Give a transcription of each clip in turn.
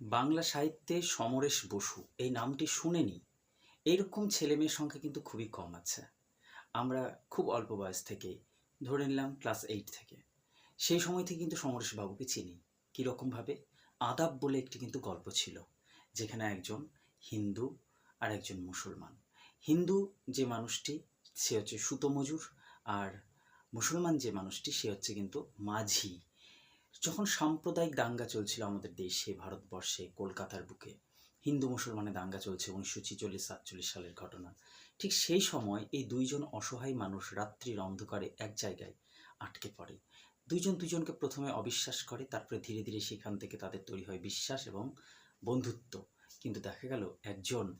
বাংলা সাহিত্যে সমরেশ বসু, এই নামটি শুনেনি। এইরকম ছেলেমেয়ের সংখ্যা কিন্তু খুবই কম আছে। আমরা খুব অল্প বয়স থেকে ধরে নিলাম ক্লাস এইট থেকে। সেই সময় থেকে কিন্তু সমরেশ বাবুকে চিনি। কীরকমভাবে আদাব বলে একটি কিন্তু গল্প ছিল, যেখানে একজন হিন্দু আর একজন মুসলমান। হিন্দু যে মানুষটি, সে হচ্ছে সুতো মজুর আর মুসলমান যে মানুষটি, সে হচ্ছে কিন্তু মাঝি। যখন সাম্প্রদায়িক দাঙ্গা চলছিল আমাদের দেশে, ভারতবর্ষে, কলকাতার বুকে, হিন্দু মুসলমানের দাঙ্গা চলছে উনিশশো ছিচল্লিশ, সাতচল্লিশ সালের ঘটনা। ঠিক সেই সময় এই দুইজন অসহায় মানুষ রাত্রির অন্ধকারে এক জায়গায় আটকে পড়ে। দুইজন দুজনকে প্রথমে অবিশ্বাস করে, তারপরে ধীরে ধীরে সেখান থেকে তাদের তৈরি হয় বিশ্বাস এবং বন্ধুত্ব। কিন্তু দেখা গেল একজন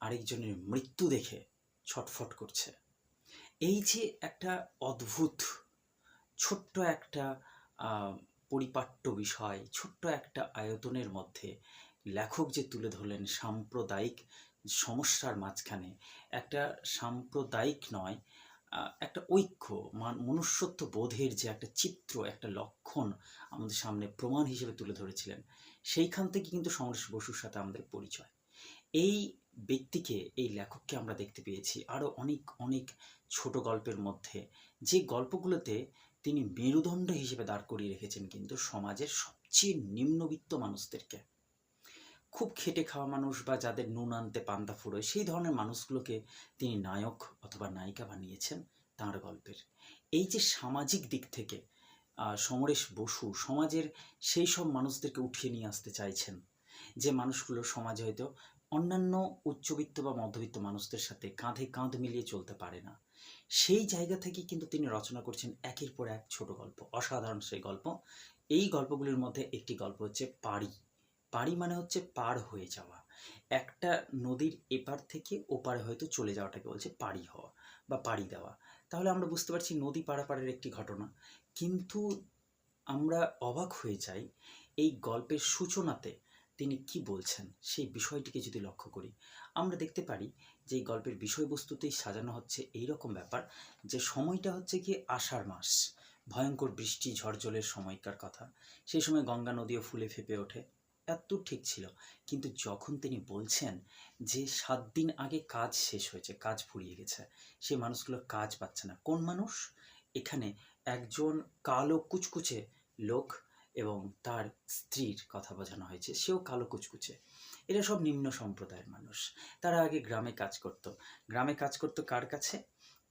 আরেকজনের মৃত্যু দেখে ছটফট করছে। এই যে একটা অদ্ভুত, ছোট্ট একটা পরিপাট্য বিষয়, ছোট্ট একটা আয়তনের মধ্যে। লেখক যে তুলে ধরলেন সাম্প্রদায়িক সমস্যার মাঝখানে, একটা সাম্প্রদায়িক নয় একটা ঐক্য, মান- মনুষ্যত্ব বোধের যে একটা চিত্র, একটা লক্ষণ আমাদের সামনে প্রমাণ হিসেবে তুলে ধরেছিলেন, সেইখান থেকে কিন্তু সমরেশ বসুর সাথে আমাদের পরিচয়। এই ব্যক্তিকে, এই লেখককে আমরা দেখতে পেয়েছি আরও অনেক অনেক ছোট গল্পের মধ্যে। যে গল্পগুলোতে তিনি মেরুদণ্ড হিসেবে দাঁড় করিয়ে রেখেছেন কিন্তু সমাজের সবচেয়ে নিম্নবিত্ত মানুষদেরকে। খুব খেটে খাওয়া মানুষ বা যাদের নুন আনতে পান্তা ফুরোয়, সেই ধরনের মানুষগুলোকে তিনি নায়ক অথবা নায়িকা বানিয়েছেন তাঁর গল্পের। এই যে সামাজিক দিক থেকে সমরেশ বসু সমাজের সেই সব মানুষদেরকে উঠিয়ে নিয়ে আসতে চাইছেন, যে মানুষগুলো সমাজে হয়তো অন্যান্য উচ্চবিত্ত বা মধ্যবিত্ত মানুষদের সাথে কাঁধে কাঁধ মিলিয়ে চলতে পারে না। সেই জায়গা থেকে কিন্তু তিনি রচনা করছেন একের পর এক ছোট গল্প, অসাধারণ সেই গল্প। এই গল্পগুলির মধ্যে একটি গল্প হচ্ছে পাড়ি। পাড়ি মানে হচ্ছে পার হয়ে যাওয়া। একটা নদীর এপার থেকে ওপারে হয়তো চলে যাওয়াটাকে বলছে পাড়ি হওয়া বা পাড়ি দেওয়া। তাহলে আমরা বুঝতে পারছি নদী পারাপারের একটি ঘটনা। কিন্তু আমরা অবাক হয়ে যাই এই গল্পের সূচনাতে তিনি কি বলছেন সেই বিষয়টিকে যদি লক্ষ্য করি। আমরা দেখতে পারি যে গল্পের বিষয়বস্তুতেই সাজানো হচ্ছে এই রকম ব্যাপার যে সময়টা হচ্ছে কি আষাঢ় মাস। ভয়ঙ্কর বৃষ্টি ঝড় জলের সময়কার কথা। সেই সময় গঙ্গা নদীও ফুলে ফেপে ওঠে। এত ঠিক ছিল। কিন্তু যখন তিনি বলছেন যে সাত দিন আগে কাজ শেষ হয়েছে, কাজ ফুরিয়ে গেছে, সে মানুষগুলো কাজ পাচ্ছে না। কোন মানুষ? এখানে একজন কালো কুচকুচে লোক এবং তার স্ত্রীর কথা বোঝানো হয়েছে। সেও কালো কুচকুচে। এরা সব নিম্ন সম্প্রদায়ের মানুষ। তারা আগে গ্রামে কাজ করত। গ্রামে কাজ করত কার কাছে?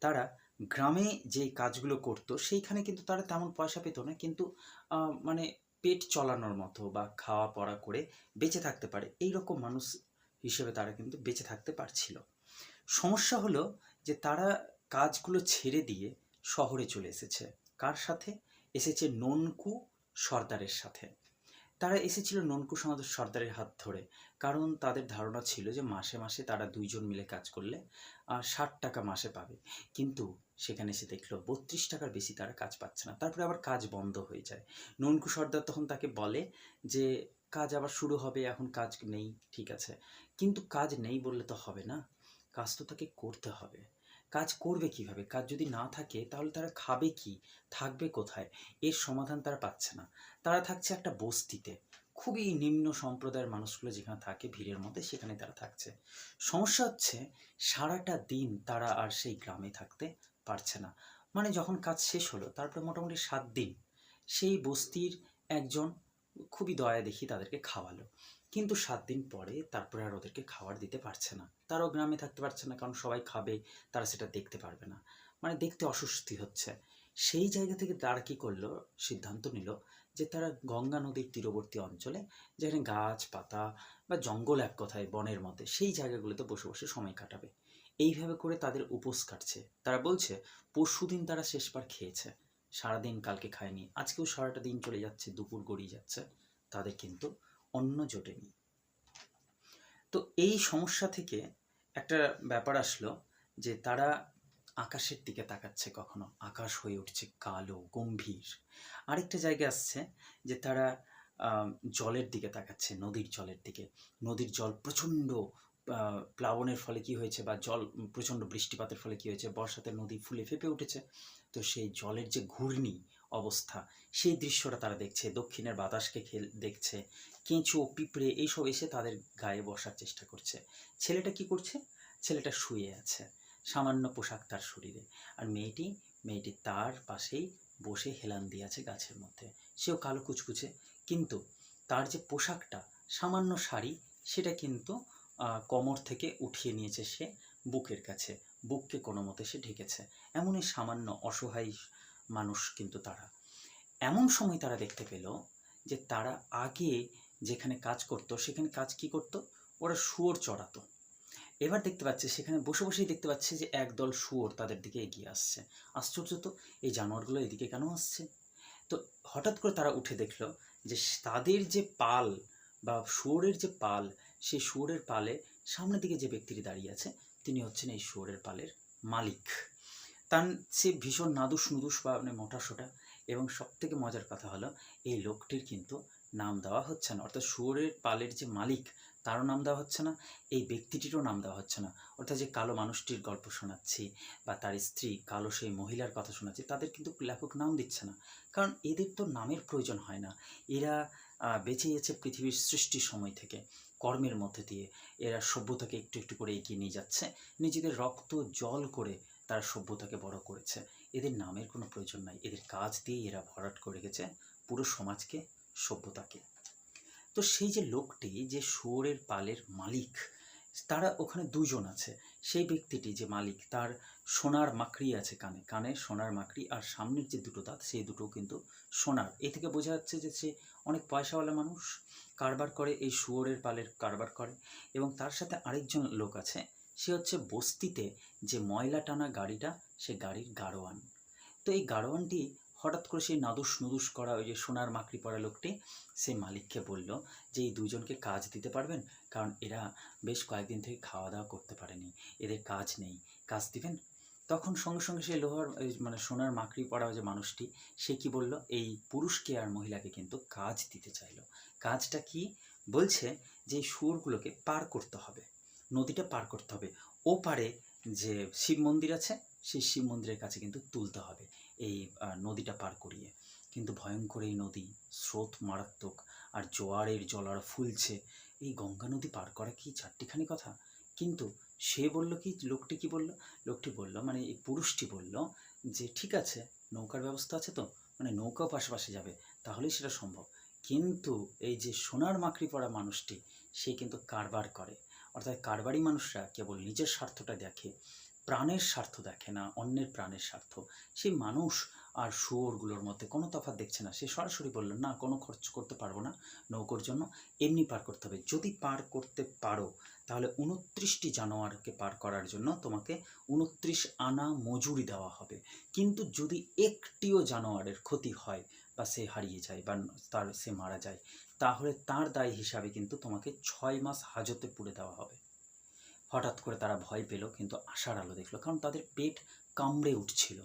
তারা গ্রামে যে কাজগুলো করত, সেইখানে কিন্তু তারা তেমন পয়সা পেত না। কিন্তু মানে পেট চলানোর মতো বা খাওয়া পড়া করে বেঁচে থাকতে পারে। এই রকম মানুষ হিসেবে তারা কিন্তু বেঁচে থাকতে পারছিল। সমস্যা হলো যে তারা কাজগুলো ছেড়ে দিয়ে শহরে চলে এসেছে। কার সাথে? এসেছে ননকু সর্দারের সাথে। তারা এসেছিল ননকু সমাজ সর্দারের হাত ধরে। কারণ তাদের ধারণা ছিল যে মাসে মাসে তারা দুইজন মিলে কাজ করলে ষাট টাকা মাসে পাবে। কিন্তু সেখানে এসে দেখল বত্রিশ টাকার বেশি তারা কাজ পাচ্ছে না। তারপরে আবার কাজ বন্ধ হয়ে যায়। ননকু সর্দার তখন তাকে বলে যে, কাজ আবার শুরু হবে, এখন কাজ নেই, ঠিক আছে। কিন্তু কাজ নেই বললে তো হবে না। কাজ তো তাকে করতে হবে। কাজ করবে কীভাবে? কাজ যদি না থাকে, তাহলে তারা খাবে কি? থাকবে কোথায়? এর সমাধান তারা পাচ্ছে না। তারা থাকছে একটা বস্তিতে। খুবই নিম্ন সম্প্রদায়ের মানুষগুলো যেখানে থাকে, ভিড়ের মধ্যে সেখানে তারা থাকছে। সমস্যা হচ্ছে, সারাটা দিন তারা আর সেই গ্রামে থাকতে পারছে না। মানে যখন কাজ শেষ হলো, তারপরে মোটামুটি সাত দিন, সেই বস্তির একজন খুবই দয়া দেখি তাদেরকে খাওয়ালো। কিন্তু সাত দিন পরে তারপরে আর ওদেরকে খাবার দিতে পারছে না। তারাও গ্রামে থাকতে পারছে না, কারণ সবাই খাবে, তারা সেটা দেখতে পারবে না। মানে দেখতে অস্বস্তি হচ্ছে। সেই জায়গা থেকে তারা কী করল, সিদ্ধান্ত নিল যে তারা গঙ্গা নদীর তীরবর্তী অঞ্চলে, যেখানে গাছ পাতা বা জঙ্গল এক কথায় বনের মধ্যে, সেই জায়গাগুলোতে বসে বসে সময় কাটাবে। এইভাবে করে তাদের উপোস কাটছে। তারা বলছে, পরশুদিন তারা শেষবার খেয়েছে। সারাদিন কালকে খায়নি, আজকেও সারাটা দিন চলে যাচ্ছে, দুপুর গড়িয়ে যাচ্ছে, তাদের কিন্তু অন্ন জোটেনি। তো এই সমস্যা থেকে একটা ব্যাপার আসলো যে তারা আকাশের দিকে তাকাচ্ছে কখনো, আকাশ হয়ে উঠছে কালো, গম্ভীর। আরেকটা জায়গা আসছে যে তারা জলের দিকে তাকাচ্ছে, নদীর জলের দিকে। নদীর জল প্রচণ্ড প্লাবনের ফলে কি হয়েছে বা জল, প্রচণ্ড বৃষ্টিপাতের ফলে কি হয়েছে? বর্ষাতে নদী ফুলে ফেপে উঠেছে। তো সেই জলের যে ঘূর্ণি অবস্থা, সেই দৃশ্যটা তারা দেখছে। দক্ষিণের বাতাসকে খেল, দেখছে। কেঁচো, পিঁপড়ে এইসব এসে তাদের গায়ে বসার চেষ্টা করছে। ছেলেটা কি করছে? ছেলেটা শুয়ে আছে। সামান্য পোশাক তার শরীরে। আর মেয়েটি মেয়েটি তার পাশেই বসে হেলান দিয়ে আছে গাছের মধ্যে। সেও কালো কুচকুচে। কিন্তু তার যে পোশাকটা, সামান্য শাড়ি, সেটা কিন্তু কোমর থেকে উঠিয়ে নিয়েছে সে বুকের কাছে। বুককে কোনো মতে সে ঢেকেছে। এমনই সামান্য অসহায় মানুষ কিন্তু তারা। এমন সময় তারা দেখতে পেল যে তারা আগে যেখানে কাজ করত, সেখানে কাজ কি করত? ওরা শুয়োর চড়াতো। এবার দেখতে পাচ্ছে, সেখানে বসে বসেই দেখতে পাচ্ছে যে একদল শুয়োর তাদের দিকে এগিয়ে আসছে। আশ্চর্য তো, এই জানোয়ারগুলো এদিকে কেন আসছে? তো হঠাৎ করে তারা উঠে দেখল যে তাদের যে পাল বা শুয়োরের যে পাল সেই শুয়োরের পালে সামনের দিকে যে ব্যক্তিটি দাঁড়িয়ে আছে, তিনি হচ্ছেন এই শুয়োরের পালের মালিক। তার সে ভীষণ নাদুস নুদুস বা মানে মোটাসোটা এবং সব থেকে মজার কথা হলো, এই লোকটির কিন্তু নাম দেওয়া হচ্ছে না। অর্থাৎ শুয়োরের পালের যে মালিক, তারও নাম দেওয়া হচ্ছে না, এই ব্যক্তিটিরও নাম দেওয়া হচ্ছে না। অর্থাৎ যে কালো মানুষটির গল্প শোনাচ্ছি বা তার স্ত্রী কালো সেই মহিলার কথা শোনাচ্ছি, তাদের কিন্তু লেখক নাম দিচ্ছে না। কারণ এদের তো নামের প্রয়োজন হয় না। এরা বেঁচে গেছে পৃথিবীর সৃষ্টির সময় থেকে। কর্মের মধ্যে দিয়ে। এরা সভ্যতাকে একটু একটু করে এগিয়ে নিয়ে যাচ্ছে। নিজেদের রক্ত, জল করে তার সভ্যতাকে বড় করেছে। এদের নামের কোনো প্রয়োজন নাই। এদের কাজ দিয়ে এরা ভরাট করে গেছে পুরো সমাজকে, সভ্যতাকে। তো সেই যে লোকটি, যে শুয়োরের পালের মালিক, তারা ওখানে দুজন আছে। সেই ব্যক্তিটি যে মালিক, তার সোনার মাকড়ি আছে কানে। কানে সোনার মাকড়ি আর সামনের যে দুটো দাঁত, সেই দুটো কিন্তু সোনার। এ থেকে বোঝা যাচ্ছে যে সে অনেক পয়সাওয়ালা মানুষ কারবার করে, এই শুয়োরের পালের কারবার করে এবং তার সাথে আরেকজন লোক আছে, সে হচ্ছে বস্তিতে যে ময়লা টানা গাড়িটা, সে গাড়ির গাড়োয়ান। তো এই গাড়োয়ানটি হঠাৎ করে সেই নাদুস নুদুস করা ওই যে সোনার মাকড়ি পরা লোকটি, সে মালিককে বলল যে এই দুজনকে কাজ দিতে পারবেন, কারণ এরা বেশ কয়েকদিন থেকে খাওয়া দাওয়া করতে পারেনি, এদের কাজ নেই। কাজ দিবেন? তখন সঙ্গে সঙ্গে সেই লোহার মানে সোনার মাকড়ি পড়া যে মানুষটি, সে কি বলল? এই পুরুষকে আর মহিলাকে কিন্তু কাজ দিতে চাইলো। কাজটা কি? বলছে যে সুরগুলোকে পার করতে হবে। নদীটা পার করতে হবে। ওপারে যে শিব মন্দির আছে, সেই শিব মন্দিরের কাছে কিন্তু তুলতে হবে এই নদীটা পার করিয়ে। কিন্তু ভয়ঙ্কর এই নদী, স্রোত মারাত্মক, আর জোয়ারের জলার ফুলছে। এই গঙ্গা নদী পার করা কি চারটিখানি কথা? কিন্তু সে বলল কি, লোকটি কি বলল? লোকটি বলল মানে এই পুরুষটি বলল যে, ঠিক আছে, নৌকার ব্যবস্থা আছে তো মানে নৌকাও পাশাপাশি যাবে, তাহলেই সেটা সম্ভব। কিন্তু এই যে সোনার মাকড়ি পড়া মানুষটি, সে কিন্তু কারবার করে। অর্থাৎ কারবারি মানুষরা কেবল নিজের স্বার্থটা দেখে, প্রাণের স্বার্থ দেখে না, অন্যের প্রাণের স্বার্থ। সেই মানুষ আর শুয়োরগুলোর মধ্যে কোনো তফাৎ দেখছে না। সে সরাসরি বলল, না, কোনো খরচ করতে পারব না নৌকোর জন্য। এমনি পার করতে হবে। যদি পার করতে পারো, তাহলে উনত্রিশটি জানোয়ারকে পার করার জন্য তোমাকে উনত্রিশ আনা মজুরি দেওয়া হবে। কিন্তু যদি একটিও জানোয়ারের ক্ষতি হয় বা সে হারিয়ে যায় বা তার, সে মারা যায়, তাহলে তার দায় হিসাবে কিন্তু তোমাকে ছয় মাস হাজতে পুড়ে দেওয়া হবে। হঠাৎ করে তারা ভয় পেল, কিন্তু আশার আলো দেখল, কারণ তাদের পেট কামড়ে উঠছিল।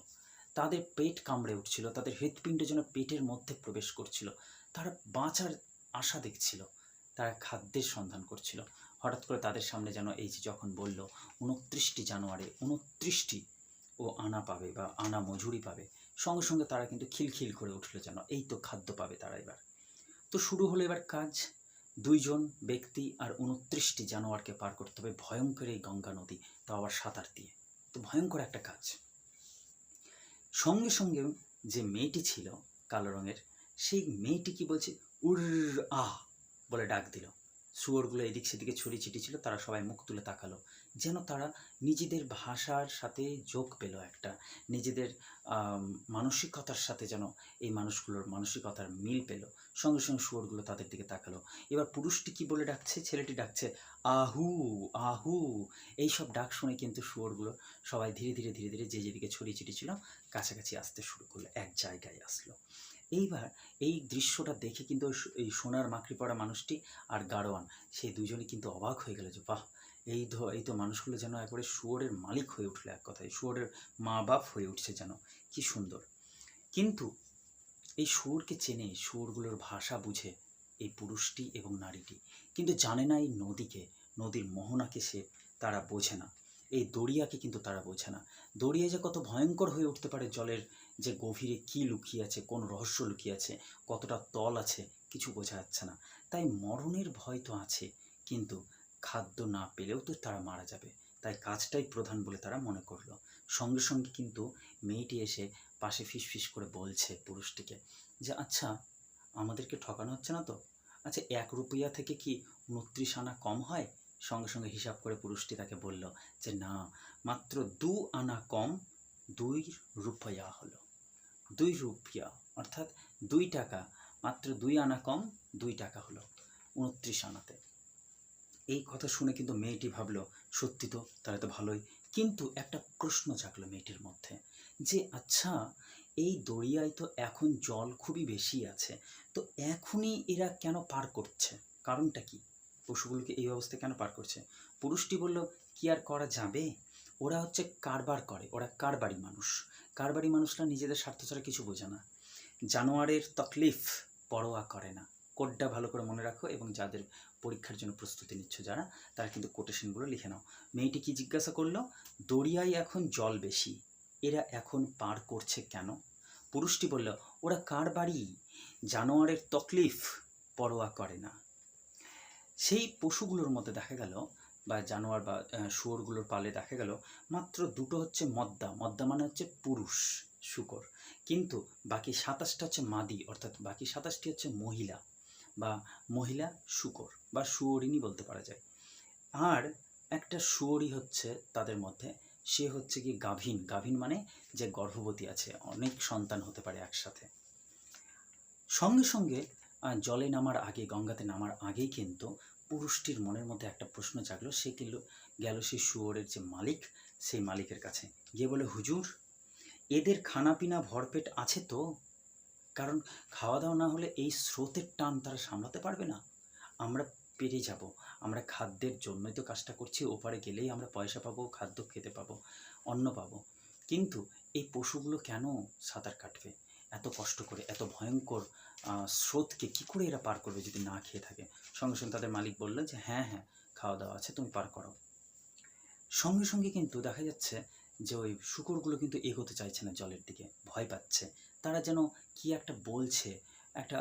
তাদের পেট কামড়ে উঠছিল, তাদের হৃৎপিণ্ড যেন পেটের মধ্যে প্রবেশ করছিল, তারা বাঁচার আশা দেখছিল, তারা খাদ্যের সন্ধান করছিল। হঠাৎ করে তাদের সামনে যেন এই যে যখন বলল, উনত্রিশটি জানুয়ারি, উনত্রিশটি ও আনা পাবে বা আনা মজুরি পাবে। সঙ্গে সঙ্গে তারা কিন্তু খিলখিল করে উঠল যেন, এই তো খাদ্য পাবে তারা এবার। তো শুরু হলো এবার কাজ। দুইজন ব্যক্তি আর উনত্রিশটি জানোয়ারকে পার করতে হবে ভয়ঙ্কর এই গঙ্গা নদী, তাও আবার সাঁতার দিয়ে। তো ভয়ঙ্কর একটা কাজ। সঙ্গে সঙ্গে যে মেয়েটি ছিল কালো রঙের, সেই মেয়েটি কি বলছে? উর আহ বলে ডাক দিল। শুয়োরগুলো এদিক সেদিকে ছড়িয়ে ছিটি ছিল, তারা সবাই মুখ তুলে তাকালো। যেন তারা নিজেদের ভাষার সাথে যোগ পেল একটা, নিজেদের মানসিকতার সাথে যেন এই মানুষগুলোর মানসিকতার মিল পেল। সঙ্গে সঙ্গে শুয়োরগুলো তাদের দিকে তাকালো। এবার পুরুষটি কি বলে ডাকছে? ছেলেটি ডাকছে, আহু আহু। এইসব ডাক শুনে কিন্তু শুয়োরগুলো সবাই ধীরে ধীরে ধীরে ধীরে যে যেদিকে ছড়িয়ে ছিল কাছাকাছি আসতে শুরু করল, এক জায়গায় আসলো। এইবার এই দৃশ্যটা দেখে কিন্তু এই সোনার মাকড়ি পড়া মানুষটি আর গাড়োয়ান সেই দুজনে কিন্তু অবাক হয়ে গেল যে, বাহ, এই ধ, এই তো মানুষগুলো যেন একবারে শুয়োরের মালিক হয়ে উঠল এক কথায়, শুয়োরের মা বাপ হয়ে উঠছে যেন, কি সুন্দর। কিন্তু এই সুরকে চেনে, সুরগুলোর ভাষা বুঝে এই পুরুষটি এবং নারীটি। কিন্তু জানে না এই নদীকে, নদীর মোহনাকে সে, তারা বোঝে না। এই দরিয়াকে কিন্তু তারা বোঝে না। দরিয়া যে কত ভয়ঙ্কর হয়ে উঠতে পারে জলের যে গভীরে কি লুকিয়ে আছে, কোন রহস্য লুকিয়ে আছে, কতটা তল আছে, কিছু বোঝা যাচ্ছে না। তাই মরণের ভয় তো আছে, কিন্তু খাদ্য না পেলেও তো তারা মারা যাবে। তাই কাজটাই প্রধান বলে তারা মনে করল। সঙ্গে সঙ্গে কিন্তু মেয়েটি এসে পাশে ফিস ফিস করে বলছে পুরুষটিকে যে আচ্ছা আমাদেরকে ঠকানো হচ্ছে না তো? আচ্ছা এক রুপিয়া থেকে কি উনত্রিশ আনা কম হয়? সঙ্গে সঙ্গে হিসাব করে পুরুষটি তাকে বলল যে, না, মাত্র দু আনা কম দুই রুপিয়া হলো। দুই রুপিয়া, অর্থাৎ দুই টাকা, মাত্র দুই আনা কম দুই টাকা হলো উনত্রিশ আনাতে। এই কথা শুনে কিন্তু মেয়েটি ভাবলো, সত্যি তো, তাহলে তো ভালোই। কিন্তু একটা প্রশ্ন জাগলো মেয়েটির মধ্যে যে আচ্ছা এই দরিয়ায় তো এখন জল খুবই বেশি আছে, তো এখনই এরা কেন পার করছে? কারণটা কি? পশুগুলোকে এই অবস্থায় কেন পার করছে? পুরুষটি বলল, কি আর করা যাবে? ওরা হচ্ছে কারবার করে, ওরা কারবারি মানুষ। কারবারি মানুষরা নিজেদের স্বার্থ ছাড়া কিছু বোঝে না। জানোয়ারের তকলিফ পরোয়া করে না। কোডটা ভালো করে মনে রাখো এবং যাদের পরীক্ষার জন্য প্রস্তুতি নিচ্ছ যারা, তারা কিন্তু কোটেশনগুলো লিখে নাও। মেয়েটি কি জিজ্ঞাসা করল দরিয়ায় এখন জল বেশি, এরা এখন পার করছে কেন? পুরুষটি বলল, ওরা কার বাড়ি? জানোয়ারের তকলিফ পরোয়া করে না। সেই পশুগুলোর মধ্যে দেখা গেল, বা জানোয়ার বা শুয়োরগুলোর পালে দেখা গেল, মাত্র দুটো হচ্ছে মদ্দা। মদ্দা মানে হচ্ছে পুরুষ শুকর। কিন্তু বাকি সাতাশটা হচ্ছে মাদি, অর্থাৎ বাকি সাতাশটি হচ্ছে মহিলা, বা মহিলা শুকর। বা শুয়োরিনী বলতে পারা যায়। আর একটা শুয়োরই হচ্ছে তাদের মধ্যে, সে হচ্ছে কি গাভীন। গাভীন মানে যে গর্ভবতী আছে, অনেক সন্তান হতে পারে একসাথে। সঙ্গে সঙ্গে জলে নামার আগে, গঙ্গাতে নামার আগেই কিন্তু পুরুষটির মনের মধ্যে একটা প্রশ্ন জাগলো, সে কিন্তু গেল সেই শুয়োরের যে মালিক, সেই মালিকের কাছে। গিয়ে বলে, হুজুর, এদের খানাপিনা ভরপেট আছে তো? কারণ খাওয়া দাওয়া না হলে এই স্রোতের টান তারা সামলাতে পারবে না। আমরা পেরে যাব। আমরা খাদ্যের জন্যই তো কাজটা করছি, ওপারে গেলেই আমরা পয়সা পাবো, খাদ্য খেতে পাবো, অন্ন পাবো। কিন্তু এই পশুগুলো কেন সাঁতার কাটবে? এত কষ্ট করে, এত ভয়ঙ্কর স্রোতকে কি করে এরা পার করবে যদি না খেয়ে থাকে? সঙ্গে সঙ্গে তাদের মালিক বললেন যে হ্যাঁ হ্যাঁ খাওয়া দাওয়া আছে, তুমি পার করো। সঙ্গে সঙ্গে কিন্তু দেখা যাচ্ছে যে, ওই শুকরগুলো কিন্তু এগোতে চাইছে না জলের দিকে, ভয় পাচ্ছে। তারা যেন কি একটা বলছে, একটা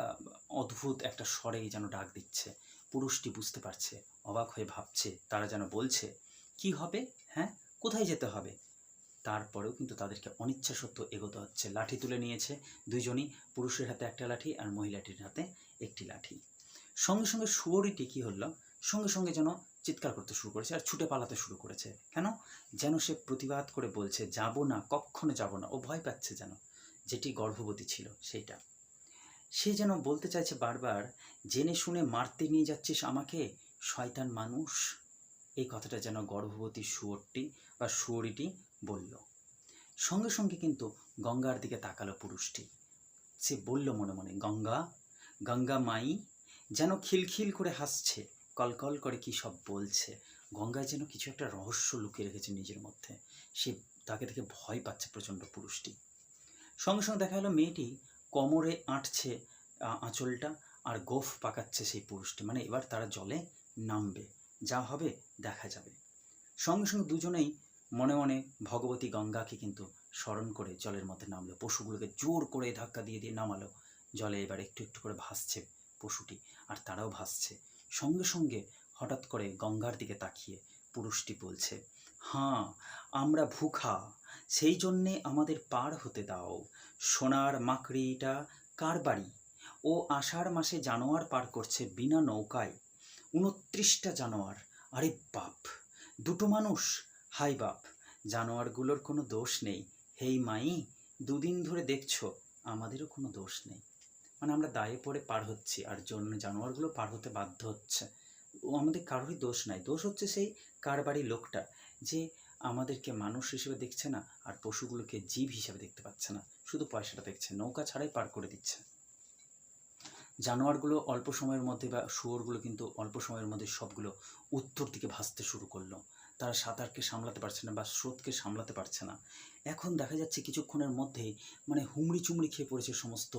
অদ্ভুত একটা স্বরে যেন ডাক দিচ্ছে। পুরুষটি বুঝতে পারছে, অবাক হয়ে ভাবছে, তারা যেন বলছে, কি হবে? হ্যাঁ? কোথায় যেতে হবে? তারপরেও কিন্তু তাদেরকে অনিচ্ছা সত্ত্বেও এগোতে হচ্ছে। লাঠি তুলে নিয়েছে দুইজনই, পুরুষের হাতে একটা লাঠি আর মহিলাটির হাতে একটি লাঠি। সঙ্গে সঙ্গে শুয়োরিটি কী হলো? সঙ্গে সঙ্গে যেন চিৎকার করতে শুরু করেছে আর ছুটে পালাতে শুরু করেছে। কেন? যেন সে প্রতিবাদ করে বলছে, যাব না কখনো যাব না। ও ভয় পাচ্ছে যেন। যেটি গর্ভবতী ছিল, সেইটা। সে যেন বলতে চাইছে বারবার, জেনে শুনে মারতে নিয়ে যাচ্ছিস আমাকে, শয়তান মানুষ? এই কথাটা যেন গর্ভবতী শুয়োরটি বা শুয়োরিটি বলল। সঙ্গে সঙ্গে কিন্তু গঙ্গার দিকে তাকালো পুরুষটি। সে বলল মনে মনে, গঙ্গা গঙ্গা মাই, যেন খিলখিল করে হাসছে, কলকল করে কি সব বলছে। গঙ্গায় যেন কিছু একটা রহস্য লুকিয়ে রেখেছে নিজের মধ্যে। সে তাকে দেখে ভয় পাচ্ছে প্রচণ্ড পুরুষটি। সঙ্গে সঙ্গে দেখা গেলো মেয়েটি কোমরে আঁটছে আঁচলটা আর গোফ পাকাচ্ছে সেই পুরুষটি। মানে এবার তারা জলে নামবে। যা হবে, দেখা যাবে। সঙ্গে সঙ্গে দুজনেই মনে মনে ভগবতী গঙ্গাকে কিন্তু স্মরণ করে জলের মধ্যে নামলো। পশুগুলোকে জোর করে ধাক্কা দিয়ে দিয়ে নামালো। জলে এবার একটু একটু করে ভাসছে পশুটি, আর তারাও ভাসছে। সঙ্গে সঙ্গে হঠাৎ করে গঙ্গার দিকে তাকিয়ে পুরুষটি বলছে হাঁ, আমরা ভুখা, সেই জন্যে আমাদের পার হতে দাও। সোনার মাকড়িটা কার বাড়ি? ও আষাঢ় মাসে জানোয়ার পার করছে বিনা নৌকায়। উনত্রিশটা জানোয়ার, আরে বাপ! দুটো মানুষ, হাই বাপ! জানোয়ারগুলোর কোনো দোষ নেই। হেই মাই, দুদিন ধরে দেখছ, আমাদেরও কোনো দোষ নেই। মানে আমরা দায়ে পড়ে পার হচ্ছি, আর জন্য জানোয়ারগুলো পার হতে বাধ্য হচ্ছে। ও আমাদের কারোরই দোষ নাই। দোষ হচ্ছে সেই কারবারি লোকটা। যে আমাদেরকে মানুষ হিসেবে দেখছে না আর পশুগুলোকে জীব হিসেবে দেখতে পাচ্ছে না। শুধু পয়সাটা দেখছে, নৌকা ছাড়াই পার করে দিচ্ছে। জানোয়ারগুলো অল্প সময়ের মধ্যে বা শুয়োরগুলো কিন্তু অল্প সময়ের মধ্যে সবগুলো উত্তর দিকে ভাসতে শুরু করল। তারা সাঁতারকে সামলাতে পারছে না বা স্রোতকে সামলাতে পারছে না। এখন দেখা যাচ্ছে কিছুক্ষণের মধ্যেই মানে হুমড়ি চুমড়ি খেয়ে পড়েছে সমস্ত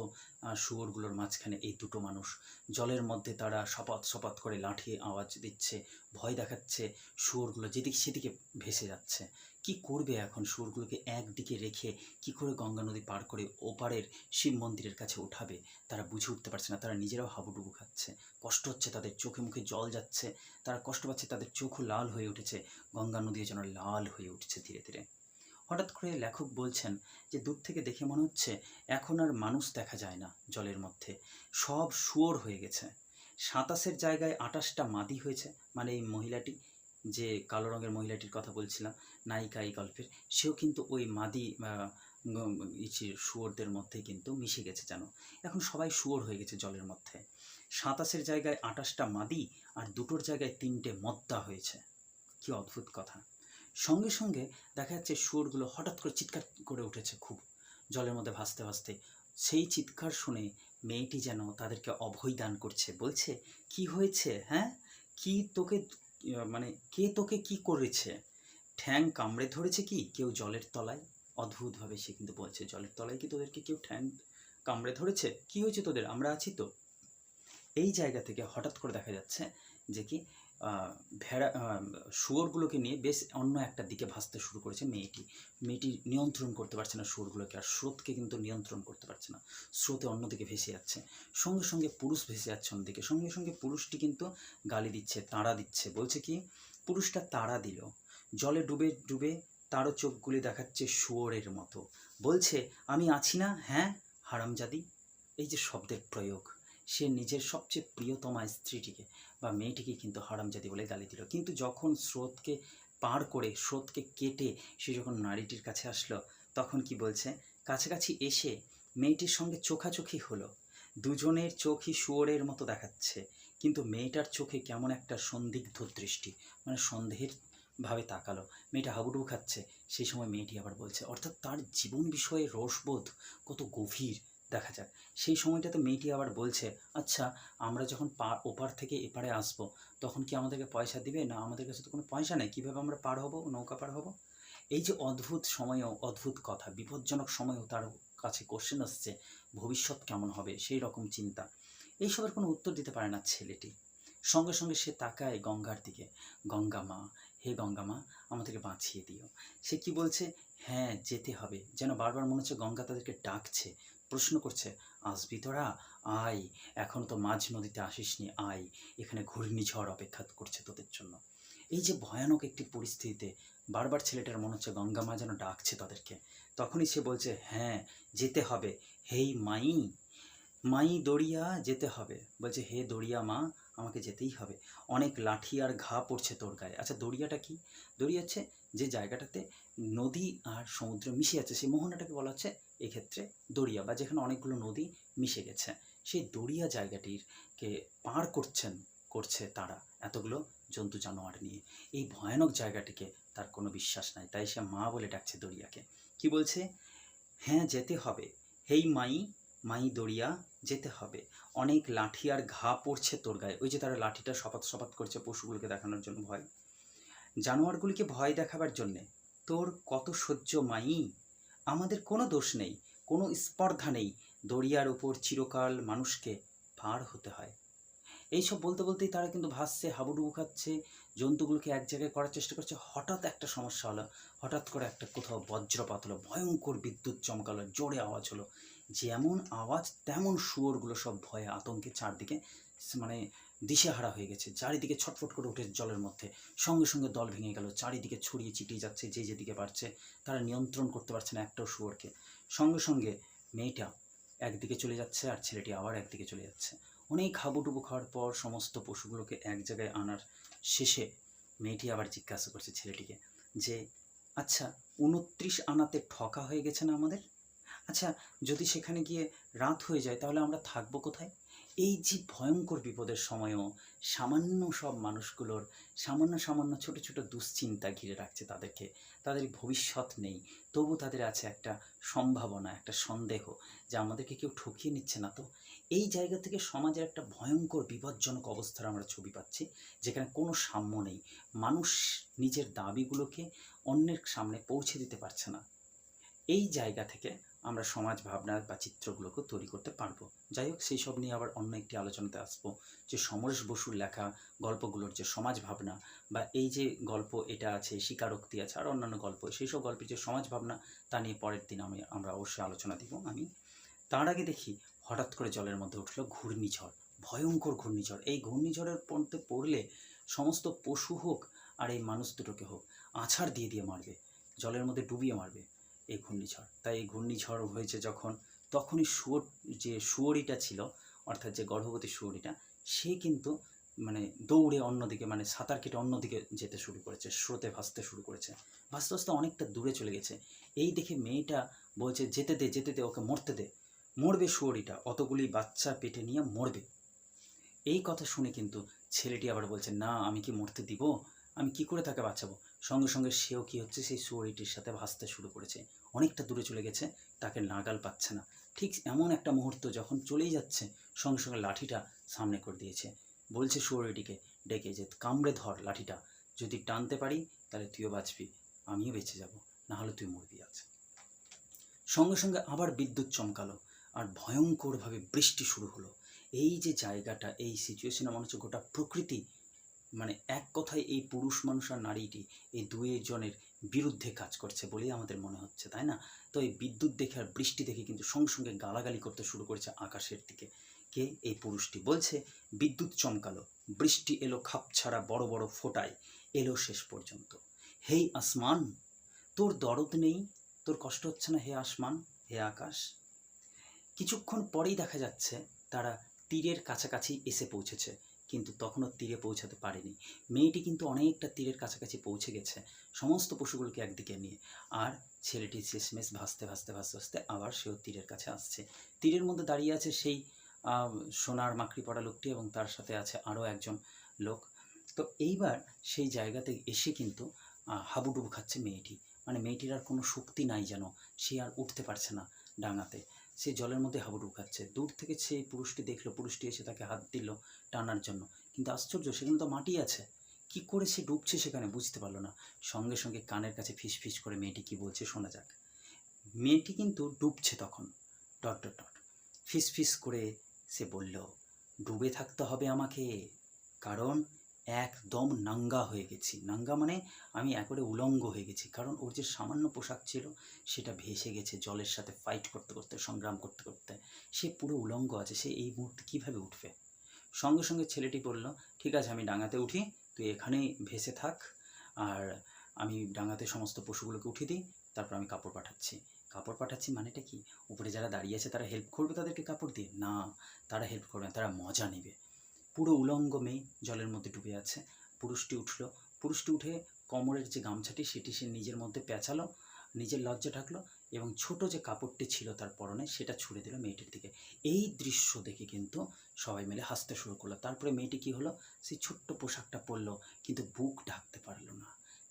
শুয়োরগুলোর মাঝখানে এই দুটো মানুষ। জলের মধ্যে তারা সপাত সপাত করে লাঠি আওয়াজ দিচ্ছে, ভয় দেখাচ্ছে, শুয়োরগুলো যেদিক সেদিকে ভেসে যাচ্ছে। কি করবে এখন সুরগুলোকে একদিকে রেখে কি করে গঙ্গা নদী পার করে ওপারের শিব মন্দিরের কাছে উঠাবে তারা বুঝে উঠতে পারছে না, তারা নিজেরাও হাবুডুবু খাচ্ছে। কষ্ট হচ্ছে তাদের চোখে মুখে জল যাচ্ছে, তারা কষ্ট পাচ্ছে তাদের চোখও লাল হয়ে উঠেছে, গঙ্গা নদী যেন লাল হয়ে উঠছে ধীরে ধীরে। হঠাৎ করে লেখক বলছেন যে, দূর থেকে দেখে মনে হচ্ছে এখন আর মানুষ দেখা যায় না জলের মধ্যে, সব শুয়োর হয়ে গেছে। সাতাশের জায়গায় আটাশটা মাদি হয়েছে মানে এই মহিলাটি, যে কালো রঙের মহিলাটির কথা বলছিলাম নায়িকা এই গল্পের, সেও কিন্তু ওই মাদি শুয়োরদের মধ্যে কিন্তু মিশে গেছে যেন। এখন সবাই শুয়োর হয়ে গেছে জলের মধ্যে। সাতাশের জায়গায় আটাশটা মাদি আর দুটোর জায়গায় তিনটে মদ্দা হয়েছে। কি অদ্ভুত কথা। সঙ্গে সঙ্গে দেখা যাচ্ছে শুয়োরগুলো হঠাৎ করে চিৎকার করে উঠেছে খুব। জলের মধ্যে ভাসতে ভাসতে সেই চিৎকার শুনে মেয়েটি যেন তাদেরকে অভয় দান করছে। বলছে, কি হয়েছে হ্যাঁ? কি তোকে মানে কে তোকে কি করেছে? ঠ্যাং কামড়ে ধরেছে কি? কেউ জলের তলায়? অদ্ভুতভাবে সে কিন্তু বলছে, জলের তলায় কি তোদেরকে কেউ ঠ্যাং কামড়ে ধরেছে? কি হয়েছে তোদের? আমরা আছি তো? এই জায়গা থেকে হঠাৎ করে দেখা যাচ্ছে যে কি ভেড়া শুয়োরগুলোকে নিয়ে বেশ অন্য একটা দিকে ভাসতে শুরু করেছে মেয়েটি। মেয়েটি নিয়ন্ত্রণ করতে পারছে না শুয়োরগুলোকে আর স্রোতকে কিন্তু নিয়ন্ত্রণ করতে পারছে না। স্রোতে অন্যদিকে ভেসে যাচ্ছে। সঙ্গে সঙ্গে পুরুষ ভেসে যাচ্ছে অন্যদিকে। সঙ্গে সঙ্গে পুরুষটি কিন্তু গালি দিচ্ছে, তাড়া দিচ্ছে। বলছে কি, পুরুষটা তাড়া দিল। জলে ডুবে ডুবে তারও চোখগুলি দেখাচ্ছে শুয়োরের মতো। বলছে, আমি আছি না হ্যাঁ হারামজাদি? এই যে শব্দের প্রয়োগ। সে নিজের সবচেয়ে প্রিয়তমা স্ত্রীটিকে বা মেয়েটিকে কিন্তু হারামজাদি বলে গালি দিল। কিন্তু যখন স্রোতকে পার করে, স্রোতকে কেটে সে যখন নারীটির কাছে আসলো, তখন কি বলছে? কাছাকাছি এসে মেয়েটির সঙ্গে চোখাচোখি হলো। দুজনের চোখই শুয়োরের মতো দেখাচ্ছে। কিন্তু মেয়েটার চোখে কেমন একটা সন্দিগ্ধ দৃষ্টি মানে সন্দেহের ভাবে তাকালো। মেয়েটা হাবুডুবু খাচ্ছে। সেই সময় মেয়েটি আবার বলছে, অর্থাৎ তার জীবন বিষয়ে রসবোধ কত গভীর দেখা যাক সেই সময়টাতে মেয়েটি আবার বলছে আচ্ছা আমরা যখন পা ওপার থেকে এপারে আসব, তখন কি আমাদেরকে পয়সা দিবে? না, আমাদের কাছে তো কোনো পয়সা নেই। কীভাবে আমরা পার হব? নৌকা পার হব? এই যে অদ্ভুত সময়েও, অদ্ভুত কথা, বিপজ্জনক সময়েও তার কাছে কোশ্চেন আসছে, ভবিষ্যৎ কেমন হবে? সেই রকম চিন্তা। এইসবের কোনো উত্তর দিতে পারে না ছেলেটি। সঙ্গে সঙ্গে সে তাকায় গঙ্গার দিকে। গঙ্গা মা হে গঙ্গা মা আমাদেরকে বাঁচিয়ে দিও। সে কি বলছে? হ্যাঁ যেতে হবে। যেন বারবার মনে হচ্ছে গঙ্গা তাদেরকে ডাকছে, প্রশ্ন করছে, আসবি তোরা? আয়, এখন তো মাঝ নদীতে আসিসনি, আয়। এখানে ঘূর্ণিঝড় অপেক্ষা করছে তোদের জন্য। এই যে ভয়ানক একটি পরিস্থিতিতে বারবার ছেলেটার মনে হচ্ছে গঙ্গা মা যেন ডাকছে তাদেরকে, তখনই সে বলছে হ্যাঁ যেতে হবে। হেই মাই মাই দড়িয়া যেতে হবে। বলছে, হে দড়িয়া মা আমাকে যেতেই হবে। অনেক লাঠি আর ঘা পড়ছে তোর গায়ে। আচ্ছা দরিয়াটা কি? দড়িয়া হচ্ছে যে জায়গাটাতে নদী আর সমুদ্র মিশে আছে, সেই মোহনাটাকে বলা হচ্ছে এক্ষেত্রে দড়িয়া বা যেখানে অনেকগুলো নদী মিশে গেছে। সেই দড়িয়া জায়গাটির কে পার করছেন, করছে তারা এতগুলো জন্তু জানোয়ার নিয়ে। এই ভয়ানক জায়গাটিকে তার কোনো বিশ্বাস নাই, তাই সে মা বলে ডাকছে দড়িয়াকে। কি বলছে? হ্যাঁ যেতে হবে। হেই মাই মাই দড়িয়া যেতে হবে। অনেক লাঠি আর ঘা পড়ছে তোর গায়ে। ওই যে তারা লাঠিটা সপাত সপাত করছে পশুগুলোকে দেখানোর জন্য ভয়। জানোয়ারগুলিকে ভয় দেখাবার জন্যে। তোর কত সহ্য মাই? আমাদের কোনো দোষ নেই। কোনো স্পর্ধা নেই। দড়িয়ার উপর চিরকাল মানুষকে পার হতে হয়। এইসব বলতে বলতেই তারা কিন্তু ভাসছে, হাবুডুবু খাচ্ছে জন্তুগুলোকে এক জায়গায় করার চেষ্টা করছে, হঠাৎ একটা সমস্যা হলো, হঠাৎ করে একটা কোথাও বজ্রপাত হলো, ভয়ঙ্কর বিদ্যুৎ চমকালো, জোরে আওয়াজ হলো। যেমন আওয়াজ, তেমন শুয়োরগুলো সব ভয়ে আতঙ্কে চারদিকে মানে দিশেহারা হয়ে গেছে। চারিদিকে ছটফট করে উঠে জলের মধ্যে। সঙ্গে সঙ্গে দল ভেঙে গেল, চারিদিকে ছড়িয়ে ছিটিয়ে যাচ্ছে, যে যেদিকে পারছে তারা নিয়ন্ত্রণ করতে পারছে না একটাও শুয়োরকে। সঙ্গে সঙ্গে মেয়েটা একদিকে চলে যাচ্ছে আর ছেলেটি আবার একদিকে চলে যাচ্ছে। অনেক হাবুডুবু খাওয়ার পর সমস্ত পশুগুলোকে এক জায়গায় আনার শেষে মেয়েটি আবার জিজ্ঞাসা করছে ছেলেটিকে যে আচ্ছা উনত্রিশ আনাতে ঠকা হয়ে গেছে না আমাদের? আচ্ছা যদি সেখানে গিয়ে রাত হয়ে যায় তাহলে আমরা থাকব কোথায়? এই যে ভয়ঙ্কর বিপদের সময়ও সামান্য সব মানুষগুলোর সামান্য সামান্য ছোট ছোট দুশ্চিন্তা ঘিরে রাখছে তাদেরকে। তাদের ভবিষ্যৎ নেই। তবু তাদের আছে একটা সম্ভাবনা, একটা সন্দেহ যে আমাদেরকে কেউ ঠকিয়ে নিচ্ছে না তো। এই জায়গা থেকে সমাজের একটা ভয়ঙ্কর বিপজ্জনক অবস্থার আমরা ছবি পাচ্ছি, যেখানে কোনো সাম্য নেই। মানুষ নিজের দাবিগুলোকে অন্যের সামনে পৌঁছে দিতে পারছে না। এই জায়গা থেকে আমরা সমাজ ভাবনা বা চিত্রগুলোকে তৈরি করতে পারব। যাই হোক, সেই সব নিয়ে আবার অন্য একটি আলোচনাতে আসব। যে সমরেশ বসুর লেখা গল্পগুলোর যে সমাজ ভাবনা বা এই যে গল্প এটা আছে, স্বীকারোক্তি আছে, আর অন্যান্য গল্প, সেই সব গল্পের যে সমাজ ভাবনা, তা নিয়ে পরের দিন আমি, আমরা অবশ্যই আলোচনা দিব আমি। তার আগে দেখি, হঠাৎ করে জলের মধ্যে উঠল ঘূর্ণিঝড়, ভয়ঙ্কর ঘূর্ণিঝড়। এই ঘূর্ণিঝড়ের মধ্যে পড়লে সমস্ত পশু হোক আর এই মানুষ দুটোকে হোক, আছাড় দিয়ে দিয়ে মারবে, জলের মধ্যে ডুবিয়ে মারবে। এই ঘূর্ণিঝড়। তাই এই ঘূর্ণিঝড় হয়েছে যখন, তখনই শুয়োর যে শুয়োরিটা ছিল, অর্থাৎ যে গর্ভবতী শুয়োরিটা সে কিন্তু মানে দৌড়ে অন্যদিকে মানে সাঁতার কেটে অন্যদিকে যেতে শুরু করেছে, স্রোতে ভাসতে শুরু করেছে। ভাসতে ভাসতে অনেকটা দূরে চলে গেছে। এই দেখে মেয়েটা বলছে, যেতে দে যেতে দে, ওকে মরতে দে। মরবে শুয়োরিটা অতগুলি বাচ্চা পেটে নিয়ে মরবে। এই কথা শুনে কিন্তু ছেলেটি আবার বলছে, না, আমি কি মরতে দিব? আমি কি করে তাকে বাঁচাবো? সঙ্গে সঙ্গে সেও কি হচ্ছে, সেই শুয়োরিটির সাথে ভাসতে শুরু করেছে। অনেকটা দূরে চলে গেছে, তাকে নাগাল পাচ্ছে না। ঠিক এমন একটা মুহূর্ত যখন চলেই যাচ্ছে, সঙ্গে সঙ্গে লাঠিটা সামনে করে দিয়েছে। বলছে শুয়োরিটিকে ডেকে যে কামড়ে ধর লাঠিটা। যদি টানতে পারি, তাহলে তুইও বাঁচবি, আমিও বেঁচে যাব না হলে তুই মরবি আজ। সঙ্গে সঙ্গে আবার বিদ্যুৎ চমকালো, আর ভয়ঙ্করভাবে বৃষ্টি শুরু হলো। এই যে জায়গাটা, এই সিচুয়েশনে মনে হচ্ছে গোটা প্রকৃতি মানে এক কথায় এই পুরুষ মানুষ আর নারীটি এই দুজনের বিরুদ্ধে কাজ করছে বলেই আমাদের মনে হচ্ছে, তাই না? তো এই বিদ্যুৎ দেখে আর বৃষ্টি দেখে কিন্তু সঙ্গে সঙ্গে গালাগালি করতে শুরু করেছে আকাশের দিকে। কে? এই পুরুষটি বলছে, বিদ্যুৎ চমকালো, বৃষ্টি এলো খাপ ছাড়া বড় বড় ফোটায়, এলো শেষ পর্যন্ত। হেই আসমান, তোর দরদ নেই, তোর কষ্ট হচ্ছে না হে আসমান, হে আকাশ? কিছুক্ষণ পরেই দেখা যাচ্ছে, তারা তীরের কাছাকাছি এসে পৌঁছেছে। কিন্তু তখনও তীরে পৌঁছাতে পারেনি। মেয়েটি কিন্তু অনেকটা তীরের কাছাকাছি পৌঁছে গেছে, সমস্ত পশুগুলোকে একদিকে নিয়ে। আর ছেলেটি শেষমেশ ভাসতে ভাসতে ভাসতে ভাসতে আবার সেও তীরের কাছে আসছে। তীরের মধ্যে দাঁড়িয়ে আছে সেই সোনার মাকড়ি পড়া লোকটি এবং তার সাথে আছে আরও একজন লোক। তো এইবার সেই জায়গাতে এসে কিন্তু হাবুডুবু খাচ্ছে মেয়েটি। মানে মেয়েটির আর কোনো শক্তি নাই যেন, সে আর উঠতে পারছে না ডাঙাতে। সে জলের মধ্যে হাবুডুবু খাচ্ছে। দূর থেকে সেই পুরুষটি দেখল, পুরুষটি এসে তাকে হাত দিল টানার জন্য। কিন্তু আশ্চর্য, সেখানে তো মাটি আছে। কি করে সে ডুবছে সেখানে বুঝতে পারল না। সঙ্গে সঙ্গে কানের কাছে ফিস ফিস করে মেয়েটি কি বলছে শোনা যাক। মেয়েটি কিন্তু ডুবছে তখন। ডট ডট ডট ফিস ফিস করে সে বলল, ডুবে থাকতে হবে আমাকে। কারণ একদম নাঙ্গা হয়ে গেছি। নাঙ্গা মানে আমি একবারে উলঙ্গ হয়ে গেছি। কারণ ওর যে সামান্য পোশাক ছিল, সেটা ভেসে গেছে জলের সাথে ফাইট করতে করতে, সংগ্রাম করতে করতে। সে পুরো উলঙ্গ আছে, সে এই মুহূর্তে কীভাবে উঠবে? সঙ্গে সঙ্গে ছেলেটি বলল, ঠিক আছে, আমি ডাঙাতে উঠি, তুই এখানেই ভেসে থাক। আর আমি ডাঙাতে সমস্ত পশুগুলোকে উঠিয়ে দিই, তারপর আমি কাপড় পাঠাচ্ছি। কাপড় পাঠাচ্ছি মানেটা কি? উপরে যারা দাঁড়িয়ে আছে, তারা হেল্প করবে তাদেরকে কাপড় দিয়ে? না, তারা হেল্প করবে না, তারা মজা নেবে। পুরো উলঙ্গ মেয়ে জলের মধ্যে ডুবে আছে। পুরুষটি উঠল। পুরুষটি উঠে কোমরের যে গামছাটি, সেটি সে নিজের মধ্যে পেঁচালো, নিজের লজ্জা ঢাকলো এবং ছোট যে কাপড়টি ছিল তার পরনে, সেটা ছুড়ে দিল মেয়েটির দিকে। এই দৃশ্য দেখে কিন্তু সবাই মিলে হাসতে শুরু করল। তারপরে মেয়েটি কি হলো? সেই ছোট্ট পোশাকটা পরলো, কিন্তু বুক ঢাকতে পারল না।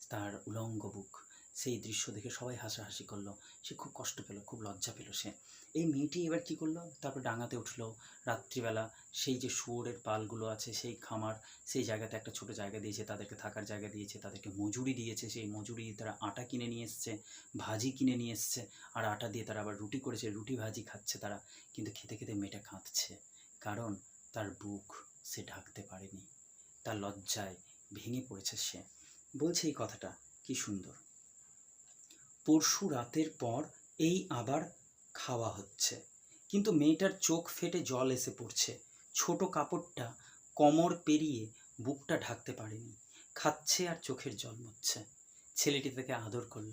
তার উলঙ্গ বুক। সেই দৃশ্য দেখে সবাই হাসাহাসি করল। সে খুব কষ্ট পেল, খুব লজ্জা পেল সে। এই মেয়েটি এবার কি করল? তারপর ডাঙাতে উঠল। রাত্রিবেলা সেই যে শুয়োরের পালগুলো আছে, সেই খামার, সেই জায়গাতে একটা ছোট জায়গা দিয়েছে, তাদেরকে থাকার জায়গা দিয়েছে, তাদেরকে মজুরি দিয়েছে, সেই মজুরি তারা আটা কিনে নিয়ে এসছে, ভাজি কিনে নিয়ে এসছে, আর আটা দিয়ে তারা আবার রুটি করেছে, রুটি ভাজি খাচ্ছে তারা। কিন্তু খেতে খেতে মেয়েটা কাঁদছে, কারণ তার বুক সে ঢাকতে পারেনি। তার লজ্জায় ভেঙে পড়েছে সে। বলছে এই কথাটা, কি সুন্দর। পরশু রাতের পর এই আবার খাওয়া হচ্ছে। কিন্তু মেয়েটার চোখ ফেটে জল এসে পড়ছে। ছোট কাপড়টা কোমর পেরিয়ে বুকটা ঢাকতে পারেনি। খাচ্ছে আর চোখের জল মুচ্ছে ছেলেটি তাকে আদর করল।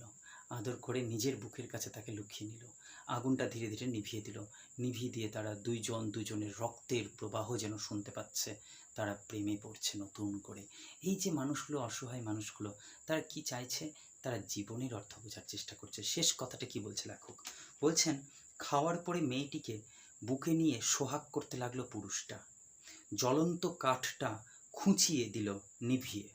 আদর করে নিজের বুকের কাছে তাকে লুকিয়ে নিল। আগুনটা ধীরে ধীরে নিভিয়ে দিল। নিভিয়ে দিয়ে তারা দুইজন দুজনের রক্তের প্রবাহ যেন শুনতে পাচ্ছে। তারা প্রেমে পড়ছে নতুন করে। এই যে মানুষগুলো, অসহায় মানুষগুলো, তারা কি চাইছে? তারা জীবনের অর্থ বোঝার চেষ্টা করছে। শেষ কথাটা কি বলছে লেখক? বলছেন, খাওয়ার পরে মেয়েটিকে বুকে নিয়ে সোহাগ করতে লাগল পুরুষটা। জ্বলন্ত কাঠটা খুঁচিয়ে দিল নিভিয়ে।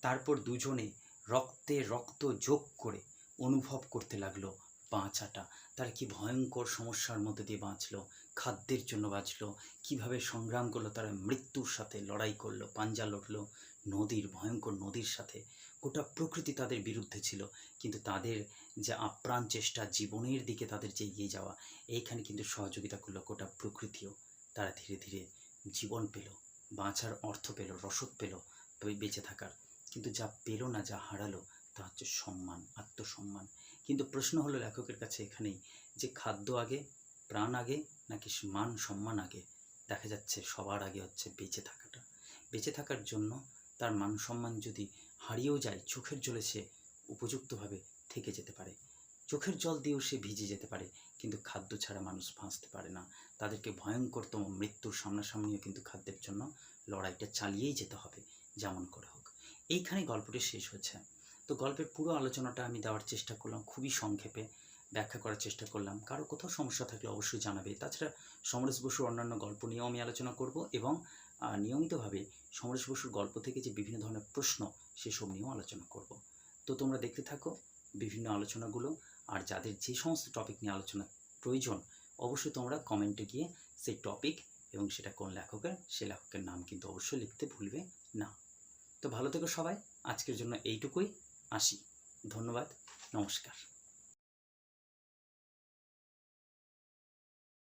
তারপর দুজনে রক্তে রক্ত যোগ করে অনুভব করতে লাগল বাঁচাটা। তারা কি ভয়ঙ্কর সমস্যার মধ্যে দিয়ে বাঁচলো, খাদ্যের জন্য বাঁচলো, কীভাবে সংগ্রাম করল, তারা মৃত্যুর সাথে লড়াই করল, পাঞ্জা লড়লো, নদীর, ভয়ঙ্কর নদীর সাথে গোটা প্রকৃতি তাদের বিরুদ্ধে ছিল। কিন্তু তাদের যে আপ্রাণ চেষ্টা, জীবনের দিকে তাদের যে এগিয়ে যাওয়া, এইখানে কিন্তু সহযোগিতা করল গোটা প্রকৃতিও। তারা ধীরে ধীরে জীবন পেল, বাঁচার অর্থ পেল, রসদ পেল বেঁচে থাকার। কিন্তু যা পেল না, যা হারালো, তা হচ্ছে সম্মান, আত্মসম্মান। কিন্তু প্রশ্ন হলো লেখকের কাছে এখানেই যে খাদ্য আগে, প্রাণ আগে, নাকি মান, সম্মান আগে? দেখা যাচ্ছে সবার আগে হচ্ছে বেঁচে থাকাটা। বেঁচে থাকার জন্য তার মান সম্মান যদি হারিয়েও যায়, চোখের জলে সে উপযুক্তভাবে থেকে যেতে পারে। চোখের জল দিয়েও সে ভিজে যেতে পারে, কিন্তু খাদ্য ছাড়া মানুষ বাঁচতে পারে না। তাদেরকে ভয়ঙ্করতম মৃত্যুর সামনাসামনিও কিন্তু খাদ্যের জন্য লড়াইটা চালিয়েই যেতে হবে, যেমন করে হোক। এইখানে গল্পটি শেষ হচ্ছে। তো গল্পের পুরো আলোচনাটা আমি দেওয়ার চেষ্টা করলাম, খুবই সংক্ষেপে ব্যাখ্যা করার চেষ্টা করলাম। কারও কোথাও সমস্যা থাকলে অবশ্যই জানাবে। তাছাড়া সমরেশ বসুর অন্যান্য গল্প নিয়েও আমি আলোচনা করব এবং নিয়মিতভাবে সমরেশ বসুর গল্প থেকে যে বিভিন্ন ধরনের প্রশ্ন সেসব নিয়েও আলোচনা করব। তো তোমরা দেখতে থাকো বিভিন্ন আলোচনাগুলো আর যাদের যে সমস্ত টপিক নিয়ে আলোচনা প্রয়োজন অবশ্যই তোমরা কমেন্টে গিয়ে সেই টপিক এবং সেটা কোন লেখকের, সে লেখকের নাম কিন্তু অবশ্যই লিখতে ভুলবে না। তো ভালো থেকো সবাই, আজকের জন্য এইটুকুই, আসি। ধন্যবাদ, নমস্কার।